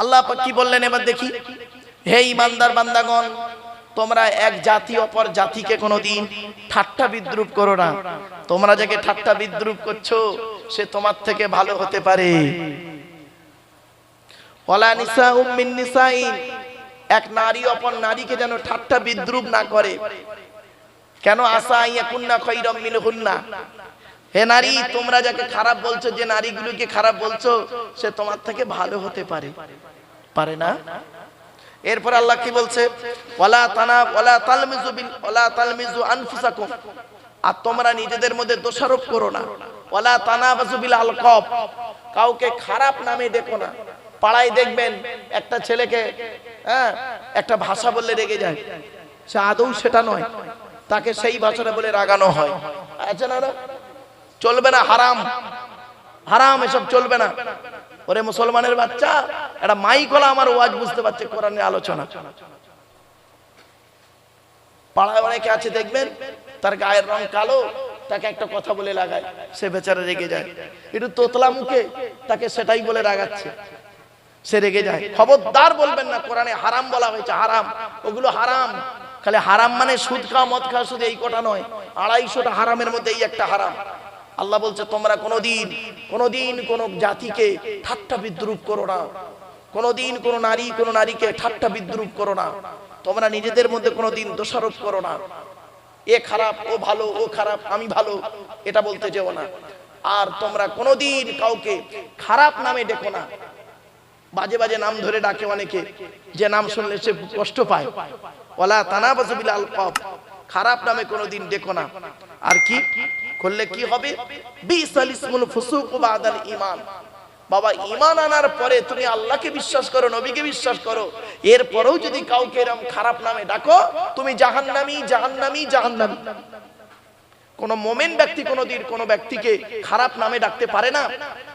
আল্লাহ কি বললেন এবার দেখি? হে ইমানদার বান্দাগণ, তোমরা এক জাতি অপর জাতিকে কোনোদিন ঠাট্টা বিদ্রুপ করো না। তোমরা যাকে ঠাট্টা বিদ্রুপ করছ, সে তোমার থেকে ভালো হতে পারে। এক নারী অপর নারীকে যেন ঠাট্টা বিদ্রুপ না করে। কেন আশা ইয়াকুন্না খৈরম মিনহুন্না? হে নারী, তোমরা যাকে খারাপ বলছো, যে নারীগুলোকে খারাপ বলছো, সে তোমার থেকে ভালো হতে পারে। পারে না? এরপর আল্লাহ কি বলছে? ওয়ালা তানা, ওয়ালা তালমিজু বিল ওয়ালা তালমিজু আনফুসাকুম। আর তোমরা নিজেদের মধ্যে দোষারোপ করো না। ওয়ালা তানাবাজু বিল আলকাব। কাউকে খারাপ নামে দেখো না। পাড়ায় দেখবেন একটা ছেলেকে হ্যাঁ একটা ভাষা বললে রেগে যায়। সে আদৌ সেটা নয়। তাকে সেই ভাষাটা বলে রাগানো হয়। আছে না না? চলবে না, হারাম। হারাম, এসব চলবে না। ওরে মুসলমানের বাচ্চা, একটা মাইক হলো আমার ওয়াজ বুঝতে পারছে, কোরআনের আলোচনা। পাড়ায় অনেকে আছে, দেখবেন, তার গায়ের রং কালো, তাকে একটা কথা বলে লাগায়, সে বেচারা রেগে যায়। একটু তোতলা মুখে তাকে সেটাই বলে রাগাচ্ছে। সে রেগে যায়। খবরদার বলবেন না, কোরআনে হারাম বলা হয়েছে, হারাম। ওগুলো হারাম। খালি হারাম মানে সুদ খাওয়া, মদ খাওয়া শুধু এই কটা নয়। আড়াইশোটা হারামের মধ্যে এই একটা হারাম। আল্লাহ বলছে, তোমরা কোনোদিন কোনোদিন কোন জাতিকে ঠাট্টা বিদ্রুপ করো না। কোনোদিন কোন নারী, কোন নারীকে ঠাট্টা বিদ্রুপ করো না। তোমরা নিজেদের মধ্যে কোনোদিন দোষারোপ করো না। এ খারাপ, ও ভালো, ও খারাপ, আমি ভালো, এটা বলতে যেও না। আর তোমরা কোনোদিন কাউকে খারাপ নামে ডেকো না। বাজে বাজে নাম ধরে ডাকে অনেকে, যে নাম শুনলে সে কষ্ট পায়। ওলা তানাবাজু বিল আলকাব, খারাপ নামে কোনোদিন ডেকো না। আর কি? করলে কি হবে? বিসাল ইসমুল ফুসুক বাদাল ঈমান। বাবা ইমান আনার পরে তুমি আল্লাহকে বিশ্বাস করো নবীকে বিশ্বাস করো। এরপরেও যদি কাউকে এরম খারাপ নামে ডাকো তুমি জাহান্নামি জাহান্নামি জাহান্নামী। কোন মোমেন ব্যক্তি কোনোদিন কোন ব্যক্তিকে খারাপ নামে ডাকতে পারে না।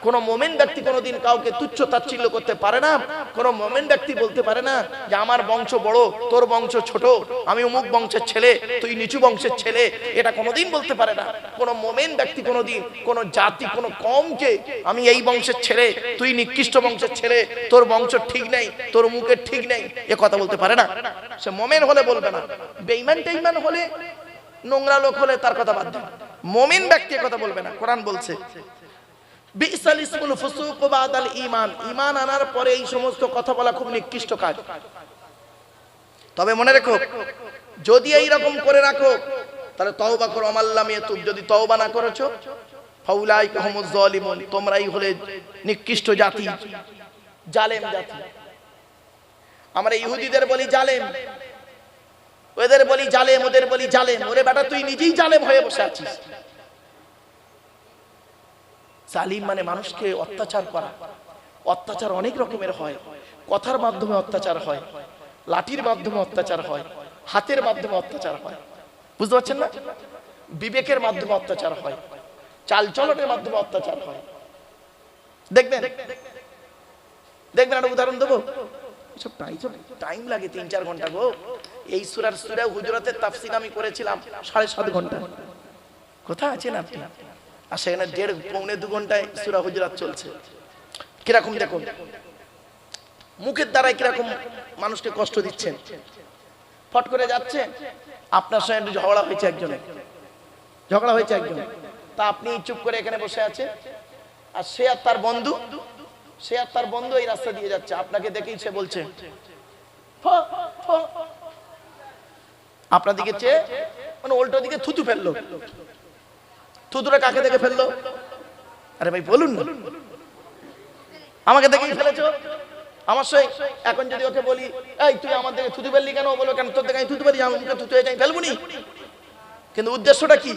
কোন মোমেন ব্যক্তি কোনোদিন কাউকে তুচ্ছ তাচ্ছিল্য করতে পারে না। কোন মোমেন ব্যক্তি বলতে পারে না যে, আমার বংশ বড়, তোর বংশ ছোট, আমি অমুক বংশের ছেলে, তুই নিচু বংশের ছেলে। এটা কোনোদিন বলতে পারে না। কোন মোমেন ব্যক্তি কোনোদিন কোন জাতি, কোন কমকে আমি এই বংশের ছেলে, তুই নিকৃষ্ট বংশের ছেলে, তোর বংশ ঠিক নেই, তোর মুখের ঠিক নেই, এ কথা বলতে পারে না। সে মোমেন হলে বলবে না। বেইমান টেইমান হলে নোংরা লোক হলে তার কথা বাদ দিন মমিন ব্যক্তি কথা বলবে না, কোরআন বলছে। বিসাল ইসমুল ফুসুক বাদাল ঈমান। ঈমান আনার পরে এই সমস্ত কথা বলা খুব নিকৃষ্ট কাজ। তবে মনে যদি এই রকম করে রাখো, তাহলে তওবা করো আমাল্লাম ইয়াতুব। যদি তওবা না করেছ জালিমুন তোমরাই হলে নিকৃষ্ট জাতি, জালেম জাতি। আমরা ইহুদিদের বলি জালেম। ওদের বলি জালেম, ওদের বলি জালেম। ওরে বেটা, তুই নিজেই জালেম হয়ে বসে আছিস। জালিম মানে মানুষকে অত্যাচার করা। অত্যাচার অনেক রকমের হয়। কথার মাধ্যমে অত্যাচার হয়। লাঠির মাধ্যমে অত্যাচার হয়। হাতের মাধ্যমে অত্যাচার হয়। বুঝতে পারছেন না? বিবেকের মাধ্যমে অত্যাচার হয়। চালচলনের মাধ্যমে অত্যাচার হয়। দেখবেন? দেখবেন, একটা উদাহরণ দেবো? সব টাইম টাইম লাগে তিন চার ঘণ্টা গো। এই সুরার সুরা হুজরাতের তাফসির আমি করেছিলাম সাড়ে সাত ঘণ্টা। কোথায় আছেন আপনি আর সেখানে দেড়, পৌনে দু ঘন্টায় সুরা হুজরাত চলছে। কীরকম দেখুন মুখের দ্বারাই কীরকম মানুষকে কষ্ট দিচ্ছেন? ফট করে যাচ্ছে, আপনার সঙ্গে একটু ঝগড়া হয়েছে একজনের। ঝগড়া হয়েছে একজন। তা আপনি চুপ করে এখানে বসে আছে। আর সে আর তার বন্ধু, সে আর তার বন্ধু এই রাস্তা দিয়ে যাচ্ছে। আপনাকে দেখেই সে বলছে। আপনার দিকে চেয়ে মানে উল্টো দিকে থুতু ফেলল। থুতুটা কাকে দেখে ফেলল? আরে ভাই, বলুন আমাকে দেখেই ফেলেছো? আমার সঙ্গে এখন যদি ওকে বলি, এই, তুই আমার দিকে থুতু ফেললি কেন? বলো কেন তোর দেখে আমি থুতু ফেলি? মুখে থুতু হয়ে যাই ফেলব নি? কিন্তু উদ্দেশ্যটা কি?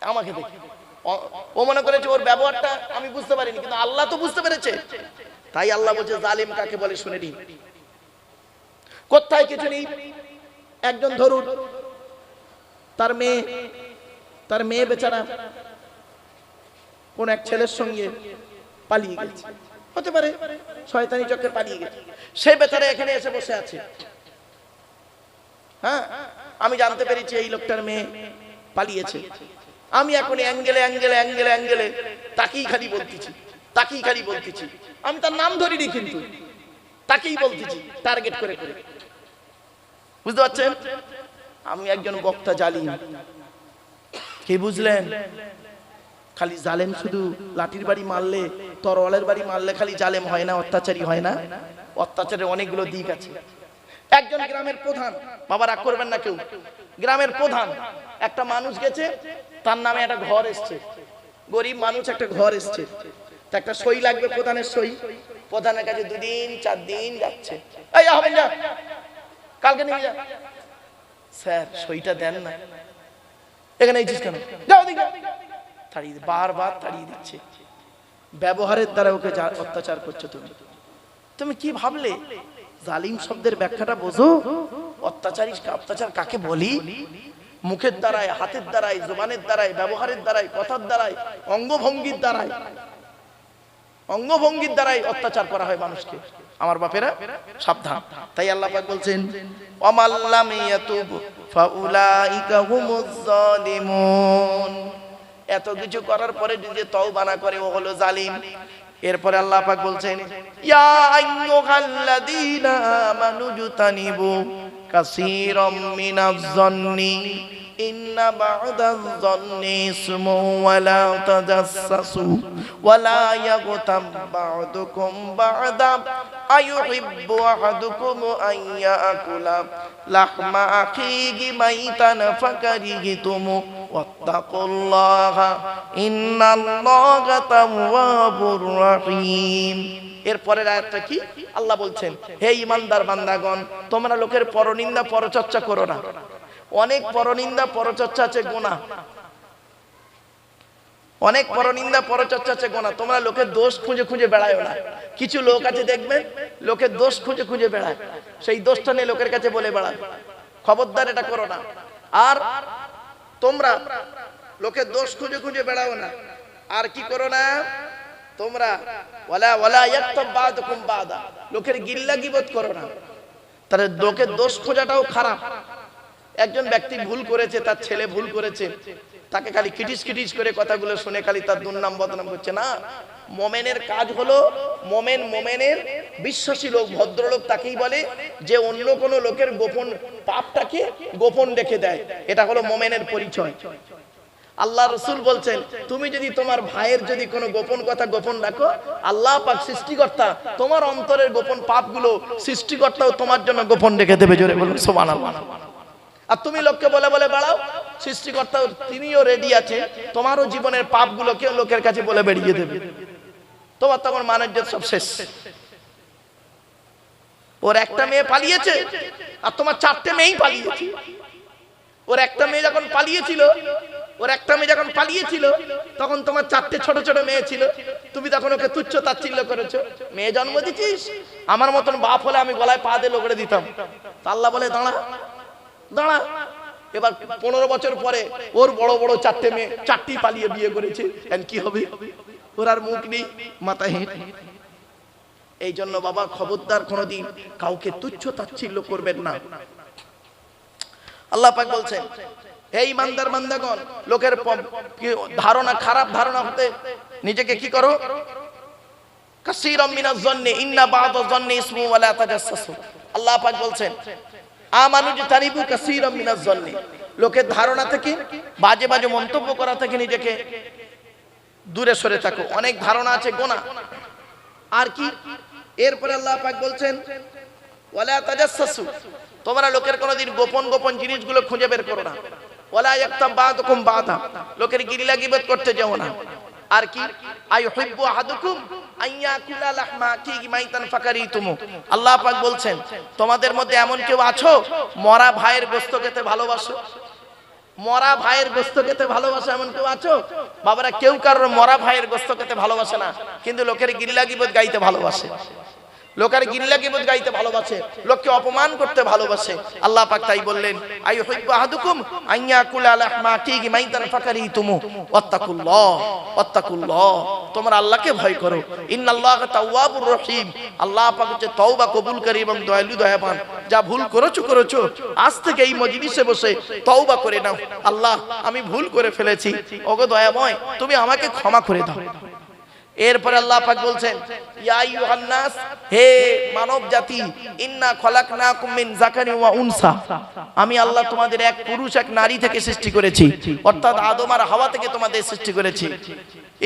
আমাকে দেখি। ও- ও মনে করেছে ওর ব্যবহারটা আমি বুঝতে পারিনি, কিন্তু আল্লাহ তো বুঝতে পেরেছে। তাই আল্লাহ বলছে, জালিম কাকে বলে শুনে নি কোথায় কিছু নেই। একজন ধরুন, তার মেয়ে তার মেয়ে বেচারা কোন এক ছেলের সঙ্গে পালিয়ে গেছে। হতে পারে, শয়তানি চক্রে পালিয়ে গেছে। সে বেচারা এখানে এসে বসে আছে। হ্যাঁ আমি জানতে পেরেছি এই লোকটার মেয়ে পালিয়েছে। আমি এখন অ্যাঙ্গেলে অ্যাঙ্গেলে অ্যাঙ্গেলে অ্যাঙ্গেলে তাকেই খালি বলতেছি, তাকেই খালি বলতেছি। আমি তার নাম ধরিনি কিন্তু, তাকেই বলতেছি, টার্গেট করে করে। বুঝতে পারছেন? আমি একজন বক্তা জালিম। কি বুঝলেন? খালি জালেম শুধু লাঠির বাড়ি মারলে, তরোয়ালের বাড়ি মারলে খালি জালেম হয় না, অত্যাচারী হয় না? অত্যাচারের অনেকগুলো দিক আছে। একজন গ্রামের প্রধান, বাবা রাগ করবেন না কেউ। গ্রামের প্রধান, একটা মানুষ গেছে, তার নামে একটা ঘর এসছে। গরিব মানুষ একটা ঘর এসছে। তা একটা সই লাগবে প্রধানের সই। প্রধানের কাছে দুদিন চার দিন যাচ্ছে। এই কালকে নিয়ে যা। স্যার, সইটা দেন না। এখানে এইছিস কেন? যাও দিকে তাড়িয়ে বারবার তাড়িয়ে দিচ্ছে। ব্যবহারের দ্বারা ওকে অত্যাচার করছ তুমি। তুমি কি ভাবলে? জালিম শব্দের ব্যাখ্যাটা বোঝো। অত্যাচারী অত্যাচার কাকে বলি? মুখের দ্বারায়, হাতের দ্বারায়, জোবানের দ্বারায়, ব্যবহারের দ্বারায়, কথার দ্বারায়, অঙ্গভঙ্গির দ্বারায়। অঙ্গভঙ্গির দ্বারাই অত্যাচার করা হয় মানুষকে। আমার বাপেরা সাবধান। তাই আল্লাহ পাক বলছেন অমাল্লাম ইয়াতুব ফাউলাইকা হুমুজ জালিমুন এত কিছু করার পরে যদি তওবা না করে ও হলো জালিম। এরপরে আল্লাহ পাক বলছেন, ইয়া আইয়ুহাল্লাযীনা আমানু জুতানিবু কাসীরাম মিনাজ জন্নি ইন্না বা'দাজ জন্নি ইসমু ওয়ালা তাজাসসু ওয়ালা ইয়াগতাম বা'দুকুম বা'দা আয়ুহিব্বু আহাদুকুম আন ইয়াকুলা লাহমা আখিহি মাইতান ফাকারিহতুম ওয়াত্তাকুল্লাহা ইন্নাল্লাহা তাওয়াবুর রহিম। এর পরের আয়াতটা কি? আল্লাহ বলছেন, হে ইমানদার বান্দাগণ, তোমরা লোকের পরনিন্দা পরচর্চা করো না। অনেক পরনিন্দা পরচর্চা আছে গোনা। অনেক পরনিন্দা পরচর্চা আছে গোনা। তোমরা লোকের দোষ খুঁজে খুঁজে বেড়ায় না। কিছু লোক আছে দেখবে লোকের দোষ খুঁজে খুঁজে বেড়ায়। সেই দোষটা নিয়ে লোকের কাছে বলে বেড়ায় খবরদার এটা করো না। আর তোমরা লোকের দোষ খুঁজে খুঁজে বেড়াও না। আর কি করো না? তোমরা ওয়ালা ওয়ালা ইয়াক্তাব বাদুকুম বাদা। লোকের গিল্লা গিবত করো না। তাহলে লোকের দোষ খোঁজাটাও খারাপ। একজন ব্যক্তি ভুল করেছে, তার ছেলে ভুল করেছে, তাকে খালি কিটিস কিটিস করে কথাগুলো শুনে খালি তার দুর্নাম বদনাম করছে। না, মোমেনের কাজ হলো, মোমেন মোমেনের বিশ্বাসী লোক, ভদ্রলোক তাকেই বলে যে অন্য কোনো লোকের গোপন পাপটাকে গোপন রেখে দেয়। এটা হলো মোমেনের পরিচয়। আল্লাহ রসুল বলছেন, তুমি যদি তোমার ভাইয়ের যদি কোনো গোপন কথা গোপন রাখো, আল্লাহ পাক সৃষ্টিকর্তা তোমার অন্তরের গোপন পাপগুলো সৃষ্টিকর্তাও তোমার জন্য গোপন রেখে দেবে। জোরে বলুন, সুবহানাল্লাহ। আর তুমি লোককে বলে বলে, বাড়াও। সৃষ্টিকর্তা তিনিও রেডি আছে। তোমারও জীবনের পাপগুলোকে লোকের কাছে বলে বেরিয়ে দেবে। তোমার তখন মানের সব শেষ। ওর একটা মেয়ে পালিয়েছে, আর তোমার চারটে মেয়েই পালিয়েছে। ওর একটা মেয়ে যখন পালিয়েছিল, ওর একটা মেয়ে যখন পালিয়েছিল, তখন তোমার চারটে ছোট ছোট মেয়ে ছিল। তুমি তখন ওকে তুচ্ছ তাচ্ছিল্য করেছ। মেয়ে জন্ম দিছিস আমার মতন বাপ হলে আমি গলায় পা দিয়ে লোকড়ে দিতাম। আল্লাহ বলে, দাঁড়া। দাঁড়া। এবার পনেরো বছর পরে ওর বড় বড় চারটে মেয়ে, চারটি পালিয়ে বিয়ে করেছে। কি হবে? ওর আর মুখ নেই, মাথা হেঁট। এই জন্য বাবা খবরদার কোনোদিন কাউকে তুচ্ছ তাচ্ছিল্য করবেন না। আল্লাহ পাক বলছেন হে ইমানদার বান্দাগণ, লোকের ধারণা খারাপ ধারণা হতে নিজেকে কি করো? কাসীরাম মিনাজ জন্নি ইন্না বা'দা জন্নি ইসমু ওয়ালা তাজাসসু আল্লাহ পাক বলছেন আমানু তারিবু কাসীরাম মিনাজ জন্নি লোকের ধারণা থেকে, বাজে বাজে মন্তব্য করা থেকে নিজেকে দূরে সরে থাকো। অনেক ধারণা আছে, গোনা। আর কি? এরপরে আল্লাহ পাক বলছেন, ওয়ালা তাজাসসু তোমরা লোকের কোনোদিন গোপন গোপন জিনিসগুলো খুঁজে বের করো না। ওয়ালা ইয়াক্তাব বাদুকুম বাদা। লোকের গিরিলা গিবত করতে যাও না। আর কি? আহাদুকুম আইয়াকুলা লাহমা ফাকারিতুমু। আল্লাহ পাক বলছেন, তোমাদের মধ্যে এমন কেউ আছো? মরা ভাইয়ের গোস্ত খেতে ভালোবাসো। মরা ভাইয়ের গোস্ত খেতে ভালোবাসে এমন কেউ আছো? বাবারা, কেউ কারোর মরা ভাইয়ের গোস্ত খেতে ভালোবাসে না, কিন্তু লোকের গিল্লা গিবত গাইতে ভালোবাসে। লোকের গিল্লা গিবত গাইতে ভালোবাসে, লোককে অপমান করতে ভালোবাসে। আল্লাহ পাক তাই বললেন আই হুইব্বু আহাদুকুম আইয়া কুলা লাহমা কিগি মাইতান ফাকারিতুমু ওয়াত্তাকুল্লাহ ওয়াত্তাকুল্লাহ, তোমরা আল্লাহকে ভয় করো। ইন্নাল্লাহ তাওয়াবুর রহিম। আল্লাহ পাক হচ্ছে তওবা কবুলকারী এবং দয়ালু দয়াবান। যা ভুল করেছ করেছ, আজ থেকে এই মজলিসে বসে তওবা করে নাও। আল্লাহ, আমি ভুল করে ফেলেছি। ওগো দয়াময়, তুমি আমাকে ক্ষমা করে দাও। এরপরে আল্লাহ পাক বলছেন, ইয়া আইয়ুহান নাস হে মানব জাতি ইন্না খলাকনাকুম মিন যাকারিন ওয়া উনসা। আমি আল্লাহ তোমাদের এক পুরুষ, এক নারী থেকে সৃষ্টি করেছি, অর্থাৎ আদম আর হাওয়া থেকে তোমাদের সৃষ্টি করেছি।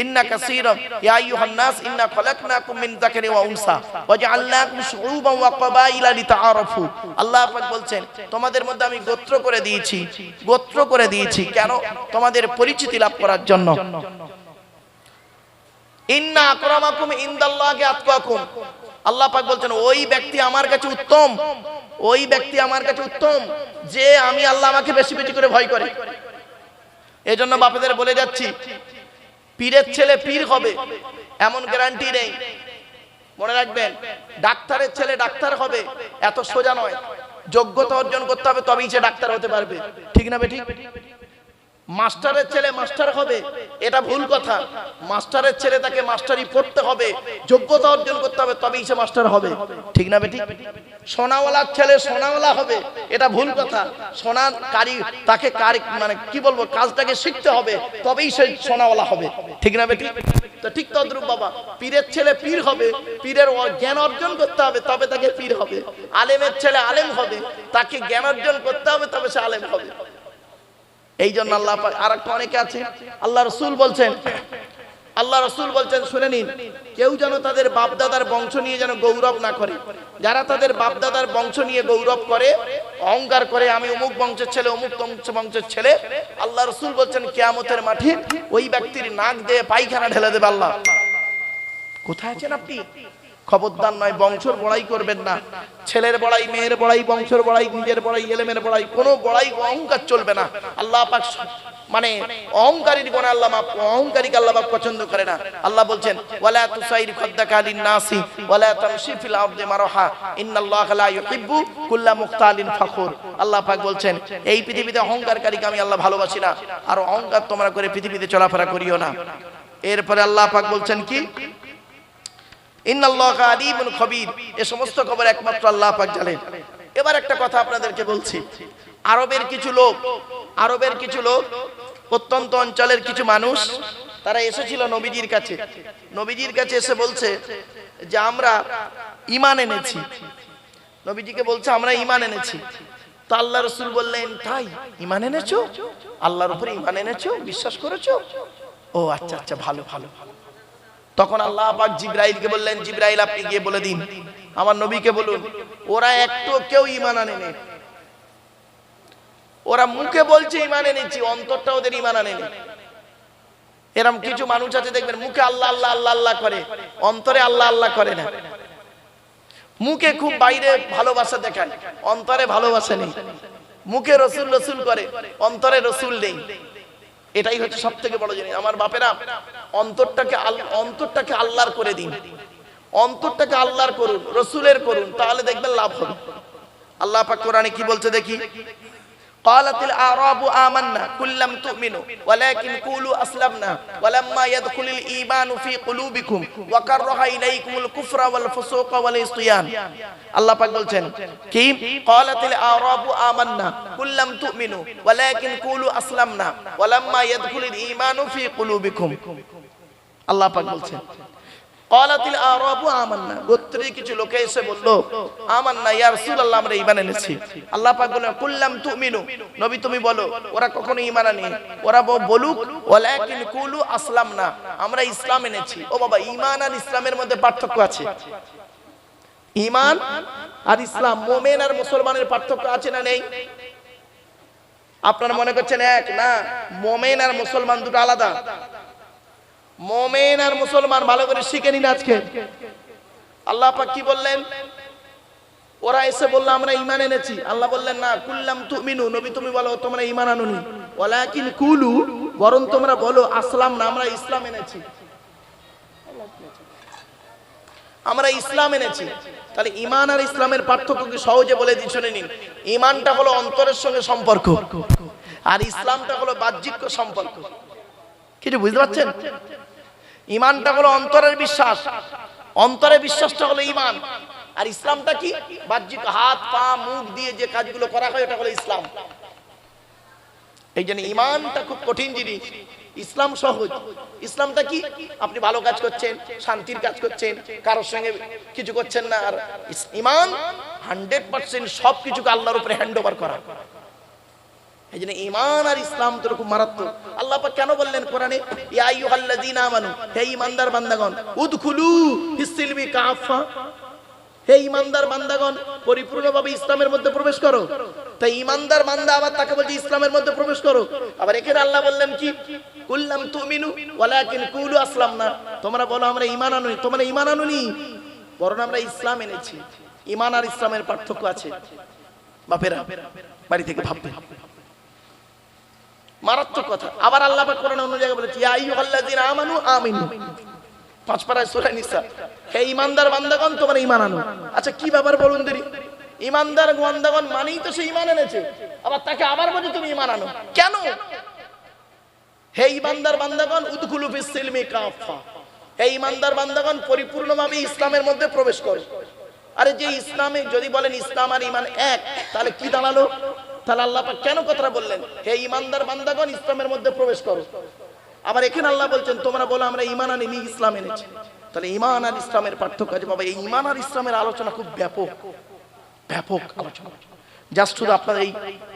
ইন্না কাসীরা, ইয়া আইয়ুহান নাস ইন্না খলাকনাকুম মিন যাকারিন ওয়া উনসা। ওয়া জাআলনাকুম শুউবান ওয়া ক্বাবাইলা লিতাআরাফু। আল্লাহ পাক বলছেন, তোমাদের মধ্যে আমি গোত্র করে দিয়েছি, গোত্র করে দিয়েছি কেন? তোমাদের পরিচিতি লাভ করার জন্য। ইন্না আকরামাকুম ইনদাল্লাহি আতকাকুম। আল্লাহ পাক বলছেন, ওই ব্যক্তি আমার কাছে উত্তম। ওই ব্যক্তি আমার কাছে উত্তম, যে আমি আল্লাহ আমাকে বেশি বেশি করে ভয় করে। বাপেদের বলে যাচ্ছি, পীরের ছেলে পীর হবে, এমন গ্যারান্টি নেই। মনে রাখবেন, ডাক্তারের ছেলে ডাক্তার হবে, এত সোজা নয়। যোগ্যতা অর্জন করতে হবে, তবেই সে ডাক্তার হতে পারবে। ঠিক না বেঠিক? মাস্টারের ছেলে মাস্টার হবে, এটা ভুল কথা। মাস্টারের ছেলে তাকে মাস্টারি পড়তে হবে, যোগ্যতা অর্জন করতে হবে, তবেই সে মাস্টার হবে। ঠিক না বেটি? সোনাওয়ালার ছেলে সোনাওয়ালা হবে, এটা ভুল কথা। সোনা কারি, তাকে কারি মানে কি বলব, কাজটাকে শিখতে হবে, তবেই সে সোনাওয়ালা হবে। ঠিক না বেটি? তো ঠিক তদ্রুপ বাবা, পীরের ছেলে পীর হবে, পীরের জ্ঞান অর্জন করতে হবে, তবে তাকে পীর হবে। আলেমের ছেলে আলেম হবে, তাকে জ্ঞান অর্জন করতে হবে, তবে সে আলেম হবে। এই জন্য আল্লাহ আর একটা অনেকে আছে। আল্লাহ রসুল বলছেন, আল্লাহ রসুল বলছেন, শুনে নিন, কেউ যেন তাদের বাপদাদার বংশ নিয়ে যেন গৌরব না করে। যারা তাদের বাপদাদার বংশ নিয়ে গৌরব করে, অহংকার করে, আমি অমুক বংশের ছেলে, অমুক বংশের ছেলে, আল্লাহ রসুল বলছেন, কেয়ামতের মাঠে ওই ব্যক্তির নাক দিয়ে পায়খানা ঢেলে দেবে আল্লাহ। কোথায় আছেন আপনি? খবরদার নয়, বংশর বড়াই করবেন না। ছেলের বড়াই, মেয়ের বড়াই, বংশর বড়াই, নিজের বড়াই, এলেমের বড়াই, কোনো বড়াই অহংকার চলবে না। আল্লাহ পাক মানে অহংকারীর গুণ আল্লাহ মাপ অহংকারীকে আল্লাহ পাক পছন্দ করে না। আল্লাহ বলছেন, ওয়ালা তুসাইর খাদ্দাকা নাসি ওয়ালা তামশি ফিল আরদি মারহা, ইন্নাল্লাহা লা ইউহিব্বু কুল্লা মুখতালিন ফাখুর। আল্লাহ পাক বলছেন, এই পৃথিবীতে অহংকারকারীকে আমি আল্লাহ ভালোবাসি না, আর অহংকার তোমরা করে পৃথিবীতে চলাফেরা করিও না। এরপরে আল্লাহ পাক বলছেন কি? ইন্নাল্লাহা আলিমুল খবীর। এ সমস্ত খবর একমাত্র আল্লাহ পাক এবার একটা কথা আপনাদেরকে বলছি। আরবের কিছু লোক, আরবের কিছু লোক, প্রত্যন্ত অঞ্চলের কিছু মানুষ, তারা এসেছিল নবীজির কাছে। নবীজির কাছে এসে বলছে যে, আমরা ঈমান এনেছি। নবীজিকে বলছে, আমরা ঈমান এনেছি। তো আল্লাহ রসুল বললেন, তাই? ঈমান এনেছো? আল্লাহর উপরে ইমান এনেছো? বিশ্বাস করেছ? ও আচ্ছা আচ্ছা ভালো ভালো ভালো। তখন আল্লাহ পাক জিব্রাইলকে বললেন, জিব্রাইল, আপনি গিয়ে বলে দিন। আমার নবীকে বলুন, ওরা একটু কেউ ঈমান আনেনি ওরা মুখে বলছে, ঈমান এনেছি, অন্তরটা ওদের ঈমান আনেনি এরম কিছু মানুষ আছে, দেখবেন, মুখে আল্লাহ আল্লাহ আল্লাহ আল্লাহ করে, অন্তরে আল্লাহ আল্লাহ করে না। মুখে খুব বাইরে ভালোবাসা দেখায়, অন্তরে ভালোবাসা নেই। মুখে রসুল রসুল করে, অন্তরে রসুল নেই। এটাই হচ্ছে সব থেকে বড় জিনিস। আমার বাপেরা, অন্তরটাকে অন্তরটাকে আল্লাহর করে দিন। অন্তরটাকে আল্লাহর করুন, রসুলের করুন, তাহলে দেখবেন লাভ হবে। আল্লাহ পাক কোরআনে কি বলছে দেখি? قالت الأعراب آمنا كل لم تؤمنوا ولكن قولوا أسلمنا ولما يدخل الإيمان في قلوبكم وكره إليكم الكفر والفسوق والعصيان আল্লাহ পাক বলছেন কি قالت الأعراب آمنا قل لم تؤمنوا ولكن قولوا أسلمنا ولما يدخل الإيمان في قلوبكم আল্লাহ পাক বলছেন কলাতিল আরবু আমান্না। গোত্রের কিছু লোকে এসে বলল, আমান্না, ইয়া রাসূলুল্লাহ, আমরা ঈমান এনেছি। আল্লাহ পাক বলেন কুল্লাম তুমিনু। নবী তুমি বলো, ওরা কখনো ঈমান আনে ওরা বলুক, ওয়ালাকিন কুলু আসলামনা। আমরা ইসলাম এনেছি। ও বাবা, ঈমান আর ইসলামের মধ্যে পার্থক্য আছে। ঈমান আর ইসলাম, মুমিন আর মুসলমানের পার্থক্য আছে না নেই? আপনারা মনে করছেন এক, না, মুমিন আর মুসলমান দুটো আলাদা। মোমেন আর মুসলমান ভালো করে শিখে নিন আজকে। আল্লাহ পাক কি বললেন? ওরা এসে বলল, আমরা ইমান এনেছি। আল্লাহ বললেন, না, কুল্লাম তুমিনু। নবী তুমি বলো, তোমরা ইমান আনুনি। ওয়ালাকিন কুলু। বরং তোমরা বলো, আসলাম না, আমরা ইসলাম এনেছি। আমরা ইসলাম এনেছি। তাহলে ইমান আর ইসলামের পার্থক্য কি সহজে বলে দিই, শুনে নিন। ইমানটা হলো অন্তরের সঙ্গে সম্পর্ক। আর ইসলামটা হলো বাহ্যিক সম্পর্ক। কিছু বুঝতে পারছেন? ইমানটা হলো অন্তরের বিশ্বাস। অন্তরের বিশ্বাসটা হলো ইমান। আর ইসলামটা কি? বাহ্যিক হাত, পা, মুখ দিয়ে যে কাজগুলো করা হয়, ওটা হলো ইসলাম। এই জন্য ইমানটা খুব কঠিন জিনিস। ইসলাম সহজ। ইসলামটা কি? আপনি ভালো কাজ করছেন, শান্তির কাজ করছেন, কারোর সঙ্গে কিছু করছেন না। আর ইমান হান্ড্রেড পার্সেন্ট সব কিছুকে আল্লাহর উপরে হ্যান্ড ওভার করা। এই জন্য ইমান আর ইসলাম তো খুব মারাত্মক। আল্লাহ কেন বললেন কোরআনে, ইয়া আইয়ুহাল্লাযীনা আমানু, হে ঈমানদার বান্দাগণ, উদখুলু ফিস-সিলমি কাফা হে ইমানদার বান্দাগণ, পরিপূর্ণভাবে ইসলামের মধ্যে প্রবেশ করো। তাই ইমানদার বান্দা আবার তাকে বলছে, ইসলামের মধ্যে প্রবেশ করো। আবার এখানে আল্লাহ বললেন কি? কুল্লাম তুমিনু, ওয়ালাকিন কুলু আসলাম না তোমরা বলো, আমরা ঈমান আনুনি। তোমরা ঈমান আনুনি? বরং আমরা ইসলাম এনেছি। ঈমান আর ইসলামের পার্থক্য আছে। বাপেরা, বাড়ি থেকে ভাববে। মারাত্মক কথা। আবার আল্লাহ কোরআনে অন্য জায়গায় বলেছে পাঁচ নিসা। হে বান্দাগণ আনো। আচ্ছা কি ব্যাপার বলুন দেরি? মানেই তো সে এনেছে। আবার তাকে আবার তুমি ঈমান আনো। কেন? হে ঈমানদার বান্দাগণ, উদখুলু ফিস কাফা হে ঈমানদার বান্দাগণ, পরিপূর্ণভাবে ইসলামের মধ্যে প্রবেশ করো। আরে যে ইসলামে যদি বলেন ইসলাম আর ঈমান এক, তাহলে কি দাঁড়াল? তাহলে আল্লাহ পাক কেন কথাটা বললেন? হে ঈমানদার বান্দাগণ, ইসলামের মধ্যে প্রবেশ করো। আবার এখানে আল্লাহ বলছেন, তোমরা বলো, আমরা ঈমান আনিনি ইসলাম এনেছি। তাহলে ঈমান আর ইসলামের পার্থক্য আছে। বাবা, এই ঈমান আর ইসলামের আলোচনা খুব ব্যাপক ব্যাপক আলোচনা। জাস্ট শুধু আপনার এই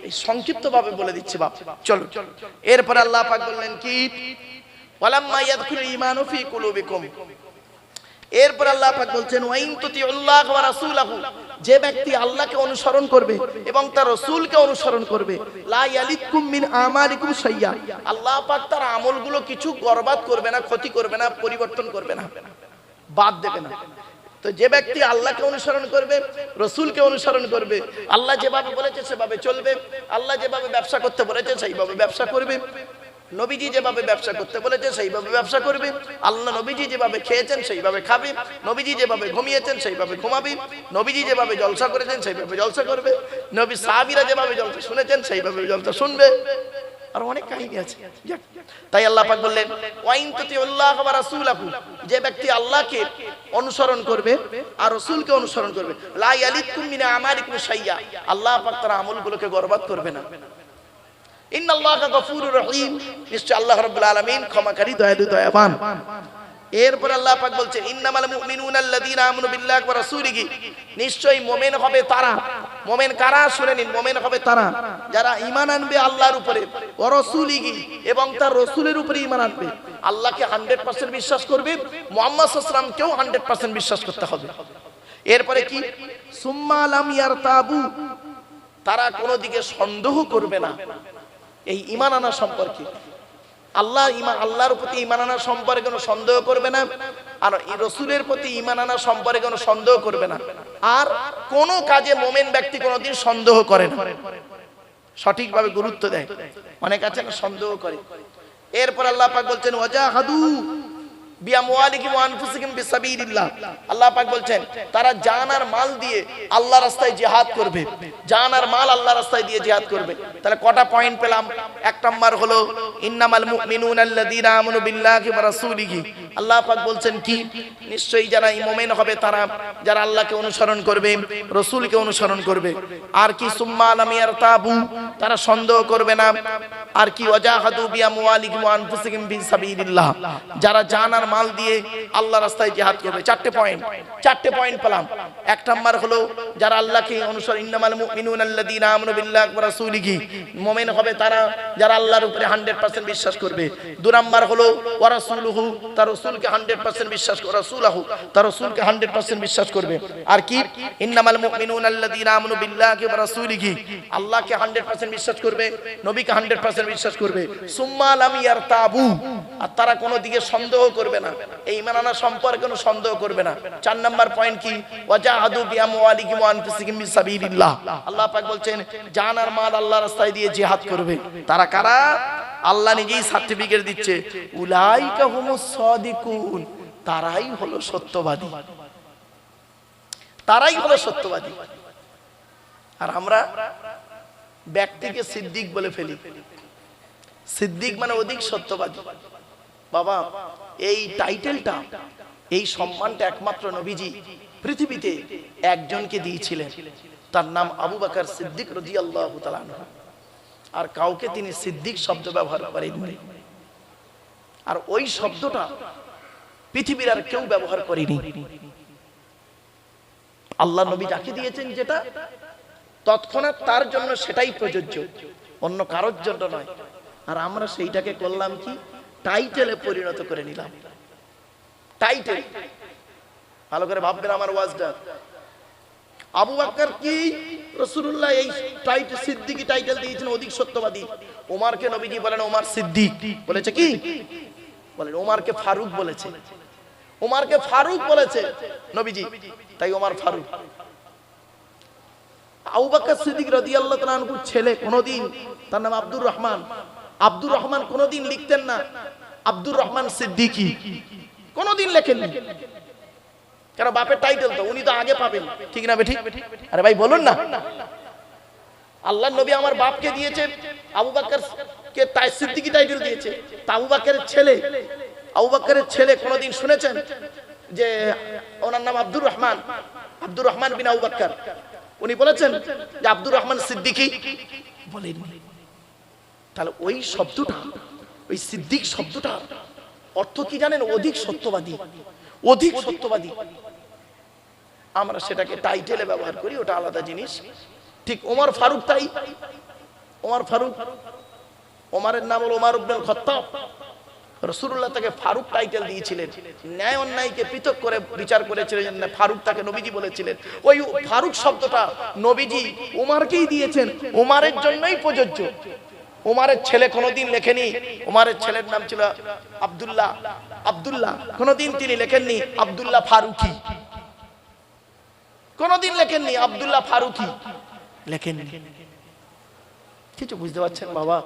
এই সংক্ষিপ্ত ভাবে বলে দিচ্ছি, বাপ। চলো এরপরে আল্লাহ পাক বললেন কি? ওয়ালাম্মা ইয়াদখুলুল ঈমানু ফি কুলুবিকুম। এরপর আল্লাহ পাক বলছেন যে ব্যক্তি আল্লাহকে অনুসরণ করবে এবং তার রাসূলকে অনুসরণ করবে আল্লাহ পাক তার আমলগুলো কিছু বরবাদ করবে না, ক্ষতি করবে না, পরিবর্তন করবে না, বাদ দেবে না। তো যে ব্যক্তি আল্লাহকে অনুসরণ করবে, রসুলকে অনুসরণ করবে, আল্লাহ যেভাবে বলেছে সেভাবে চলবে, আল্লাহ যেভাবে ব্যবসা করতে বলেছে সেইভাবে ব্যবসা করবে। নবীজি যেভাবে ব্যবসা করতে বলেছে সেইভাবে ব্যবসা করবে। আল্লাহ নবীজি যেভাবে খেয়েছেন, সেইভাবে খাবে। নবীজি যেভাবে ঘুমিয়েছেন, সেইভাবে ঘুমাবে। নবীজি যেভাবে জলসা করেছেন, সেইভাবে জলসা করবে। নবী সাহাবীরা যেভাবে জলসা শুনেছেন, সেইভাবে জলসা শুনবে। আর অনেক কাহিনী আছে। তাই আল্লাহ পাক বললেন, ওয়াইন তুতিউল্লাহ ওয়া রাসূলাহু যে ব্যক্তি আল্লাহকে অনুসরণ করবে আর রাসূলকে অনুসরণ করবে, লা ইয়ালিকুম মিন আমালিকুম শাইয়া আল্লাহ পাক তার আমলগুলোকে বরবাদ করবে না। নিশ্চয় আল্লাহ ক্ষমাকারী আল্লাহ নিশ্চয়ই হবে তারা। নিন হবে তারা। যারা আনবে আল্লাহর উপরে এবং তার রাসূলের উপরে ঈমান আনবে। আল্লাহকে 100% বিশ্বাস করবে, মুহাম্মদ সাল্লাল্লাহু ওয়াসাল্লামকেও 100% বিশ্বাস করতে হবে। এরপরে কি? সুম্মা তারা কোনো দিকে সন্দেহ করবে না। এই ইমান আনা সম্পর্কে। আল্লাহ ইমান আল্লাহর প্রতি ইমান আনা সম্পর্কে কোনো সন্দেহ করবে না, আর রসুলের প্রতি ইমান আনা সম্পর্কে কোনো সন্দেহ করবে না। আর কোন কাজে মোমেন ব্যক্তি কোনোদিন সন্দেহ করে না। সঠিকভাবে গুরুত্ব দেয়। অনেক আছে না, সন্দেহ করে। এরপর আল্লাহ পাক বলছেন, ওয়াজাহাদু তারা জান আল্লাহ রাস্তায় জিহাদ করবে। জান আর নিশ্চয়ই যারা মুমিন হবে, তারা যারা আল্লাহকে অনুসরণ করবে, রাসূলকে অনুসরণ করবে। আর কি সুম্মা লাম ইয়ারতাবু, তারা সন্দেহ করবে না। আর কি ওয়াজাহাদু বিআমওয়ালিহিম ওয়া আনফুসিহিম বিসাবিলিল্লাহ যারা জান আর মাল দিয়ে আল্লাহ রাস্তায় জিহাদ করবে। চারটে পয়েন্ট চারটে পয়েন্ট পেলাম। এক নাম্বার হলো, যারা আল্লাহকে অনুসরণ, ইন্নামাল মুমিনুনা ওয়া রাসূলিহি। মুমিন হবে তারা, যারা আল্লাহর উপরে 100% বিশ্বাস করবে। দুই নাম্বার হলো, ওয়া রাসূলুহু, তার রাসূলকে 100% বিশ্বাস করে, রাসূলহু, তার রাসূলকে 100% বিশ্বাস করবে। আর কি? ইন্নামাল মুমিনুনা ওয়া রাসূলিহি। আল্লাহকে 100% বিশ্বাস করবে, নবীকে 100% বিশ্বাস করবে। সুম্মা লাম ইয়ারতাবু। আর তারা কোনো দিকে সন্দেহ করবে না। এই আনা সম্পর্কে কোনো সন্দেহ করবে না। চার নাম্বার পয়েন্ট কি? ওয়াজাহাদু বিআমওয়ালিহিম ওয়া আনফুসিহিম বিসাবিলিল্লাহ আল্লাহ পাক বলছেন, জান আর মাল আল্লাহর রাস্তায় দিয়ে জিহাদ করবে। তারা কারা? আল্লাহ নিজেই সার্টিফিকেট দিচ্ছে। উলাইকা হুমুস সাদিকুন। তারাই হলো সত্যবাদী। তারাই হলো সত্যবাদী। আর আমরা ব্যক্তিকে সিদ্দিক বলে ফেলি। সিদ্দিক মানে অধিক সত্যবাদী। বাবা এই টাইটেলটা এই সম্মানটা একমাত্র নবীজি পৃথিবীতে একজনকে দিয়েছিলেন। তার নাম আবু বাকার সিদ্দিক রদি আল্লাহ আর কাউকে তিনি সিদ্দিক শব্দ ব্যবহার করেননি। আর ওই শব্দটা পৃথিবীর আর কেউ ব্যবহার করেনি। আল্লাহ নবী যাকে দিয়েছেন যেটা, তৎক্ষণাৎ তার জন্য সেটাই প্রযোজ্য। অন্য কারোর জন্য নয়। আর আমরা সেইটাকে করলাম কি? টাইটেলে পরিণত করে নিলাম। টাইটেল ভালো করে ভাববেন আমার ওয়াজটা। আবু বাক্কার কি? রসুল্লাহ এই টাইটেল সিদ্দিকি টাইটেল দিয়েছেন অধিক সত্যবাদী। ওমারকে নবীজি বলেন ওমার সিদ্দিক। বলেছে কি? বলেন, ওমারকে ফারুক বলেছে। ওমারকে ফারুক বলেছে নবীজি। তাই ওমার ফারুক। আবু বাক্কার সিদ্দিক রাদিয়াল্লাহু তাআলা আনহুর ছেলে, কোনদিন তার নাম আব্দুর রহমান। আব্দুর রহমান কোনদিন লিখতেন না। আব্দুর রহমান সিদ্দিকী। কোনদিন লেখেননি। কেন? বাপের টাইটেল তো, উনি তো আগে পাবেন। ঠিক না বেঠিক আরে ভাই, বলুন না। আল্লাহ নবী আমার বাপকে দিয়েছে, আবু বাক্কার কে তাই সিদ্দিকি টাইটেল দিয়েছে। তা আবু বাক্কারের ছেলে, আবু বাক্কারের ছেলে কোনদিন শুনেছেন যে ওনার নাম আব্দুর রহমান আব্দুর রহমান বিন আবু বাক্কার। উনি বলেছেন যে আব্দুর রহমান সিদ্দিকি। বলেন তাহলে ওই শব্দটা, ওই সিদ্দিক শব্দটা অর্থ কি জানেন? অধিক সত্যবাদী। অধিক সত্যবাদী। আমরা সেটাকে টাইটেলে ব্যবহার করি, ওটা আলাদা জিনিস। ঠিক ওমর ফারুক তাই। ওমর ফারুক, ওমারের নাম হলো ওমার উবনুল খত্তাব। রসুল্লাহ তাকে ফারুক টাইটেল দিয়েছিলেন। ন্যায় অন্যায়কে পৃথক করে বিচার করেছিলেন। ফারুক তাকে নবীজি বলেছিলেন। ওই ফারুক শব্দটা নবীজি উমারকেই দিয়েছেন। উমারের জন্যই প্রযোজ্য। উমারের ছেলে কোনোদিন লেখেনি। উমারের ছেলের নাম ছিল আবদুল্লাহ। আবদুল্লাহ। কোনোদিন তিনি লেখেননি আবদুল্লাহ ফারুকি। কোনোদিন লেখেননি আবদুল্লাহ ফারুকি। লেখেননি। কিছু বুঝতে পারছেন বাবা?